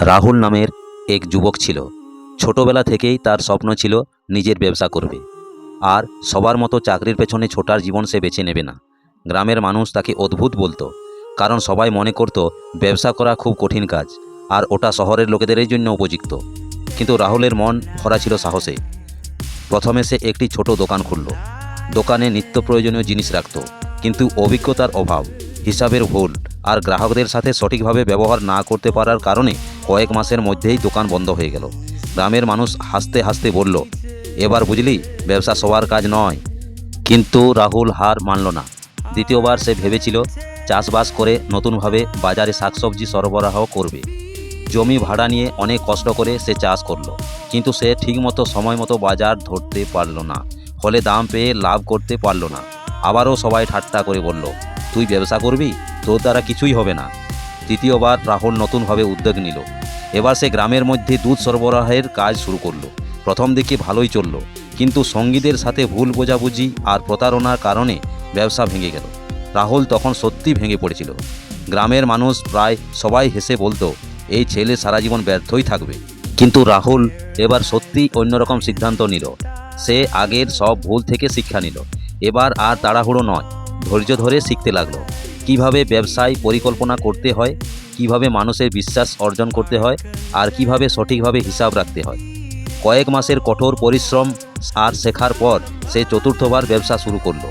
রাহুল নামের এক যুবক ছিল। ছোটবেলা থেকেই তার স্বপ্ন ছিল নিজের ব্যবসা করবে। আর সবার মতো চাকরির পেছনে ছোটার জীবন সে বেছে নেবে না। গ্রামের মানুষ তাকে অদ্ভুত বলতো, কারণ সবাই মনে করত, ব্যবসা করা খুব কঠিন কাজ, আর ওটা শহরের লোকেদেরই জন্য উপযুক্ত। কিন্তু রাহুলের মন ভরা ছিল সাহসে। প্রথমে সে একটি ছোট দোকান খুলল। দোকানে নিত্য প্রয়োজনীয় জিনিস রাখত, কিন্তু অভিজ্ঞতার অভাব, হিসাবের ভুল, আর গ্রাহকদের সাথে সঠিকভাবে ব্যবহার না করতে পারার কারণে কয়েক মাসের মধ্যেই দোকান বন্ধ হয়ে গেল। গ্রামের মানুষ হাসতে হাসতে বলল, এবার বুঝলি, ব্যবসা সবার কাজ নয়। কিন্তু রাহুল হার মানল না। দ্বিতীয়বার সে ভেবেছিল, চাষবাস করে নতুনভাবে বাজারে শাকসবজি সরবরাহ করবে। জমি ভাড়া নিয়ে অনেক কষ্ট করে সে চাষ করল, কিন্তু সে ঠিকমতো সময় মতো বাজার ধরতে পারল না। ফলে দাম পেয়ে লাভ করতে পারল না। আবারও সবাই ঠাট্টা করে বলল, তুই ব্যবসা করবি? তোর দ্বারা কিছুই হবে না। তৃতীয়বার রাহুল নতুনভাবে উদ্যোগ নিল। এবার সে গ্রামের মধ্যে দুধ সরবরাহের কাজ শুরু করল। প্রথম দিকে ভালোই চলল, কিন্তু সঙ্গীদের সাথে ভুল বোঝাবুঝি আর প্রতারণার কারণে ব্যবসা ভেঙে গেল। রাহুল তখন সত্যি ভেঙে পড়েছিল। গ্রামের মানুষ প্রায় সবাই হেসে বলতো, এই ছেলে সারা জীবন ব্যর্থই থাকবে। কিন্তু রাহুল এবার সত্যি অন্যরকম সিদ্ধান্ত নিল। সে আগের সব ভুল থেকে শিক্ষা নিল। এবার আর তাড়াহুড়ো নয়, ধৈর্য ধরে শিখতে লাগল। কীভাবে ব্যবসায় পরিকল্পনা করতে হয়, কীভাবে মানুষের বিশ্বাস অর্জন করতে হয়, আর কীভাবে সঠিকভাবে হিসাব রাখতে হয়। কয়েক মাসের কঠোর পরিশ্রম আর শেখার পর সে চতুর্থবার ব্যবসা শুরু করল।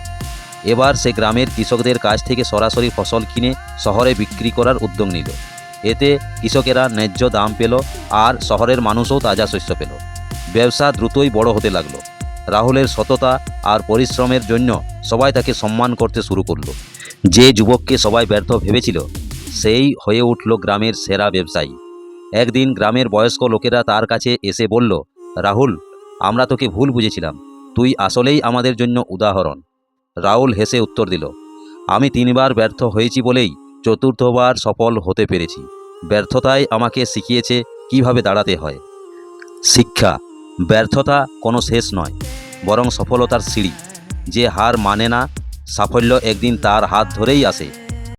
এবার সে গ্রামের কৃষকদের কাছ থেকে সরাসরি ফসল কিনে শহরে বিক্রি করার উদ্যোগ নিল। এতে কৃষকেরা ন্যায্য দাম পেল আর শহরের মানুষও তাজা শস্য পেল। ব্যবসা দ্রুতই বড় হতে লাগল। রাহুলের সততা আর পরিশ্রমের জন্য সবাই তাকে সম্মান করতে শুরু করল। যে যুবককে সবাই ব্যর্থ ভেবেছিল, সেই হয়ে উঠল গ্রামের সেরা ব্যবসায়ী। একদিন গ্রামের বয়স্ক লোকেরা তার কাছে এসে বলল, রাহুল, আমরা তোকে ভুল বুঝেছিলাম। তুই আসলেই আমাদের জন্য উদাহরণ। রাহুল হেসে উত্তর দিল, আমি তিনবার ব্যর্থ হয়েছি বলেই চতুর্থবার সফল হতে পেরেছি। ব্যর্থতাই আমাকে শিখিয়েছে কীভাবে দাঁড়াতে হয়। শিক্ষা, ব্যর্থতা কোনো শেষ নয়, বরং সফলতার সিঁড়ি। যে হার মানে না সাফল্য একদিন তার হাত ধরেই আসে।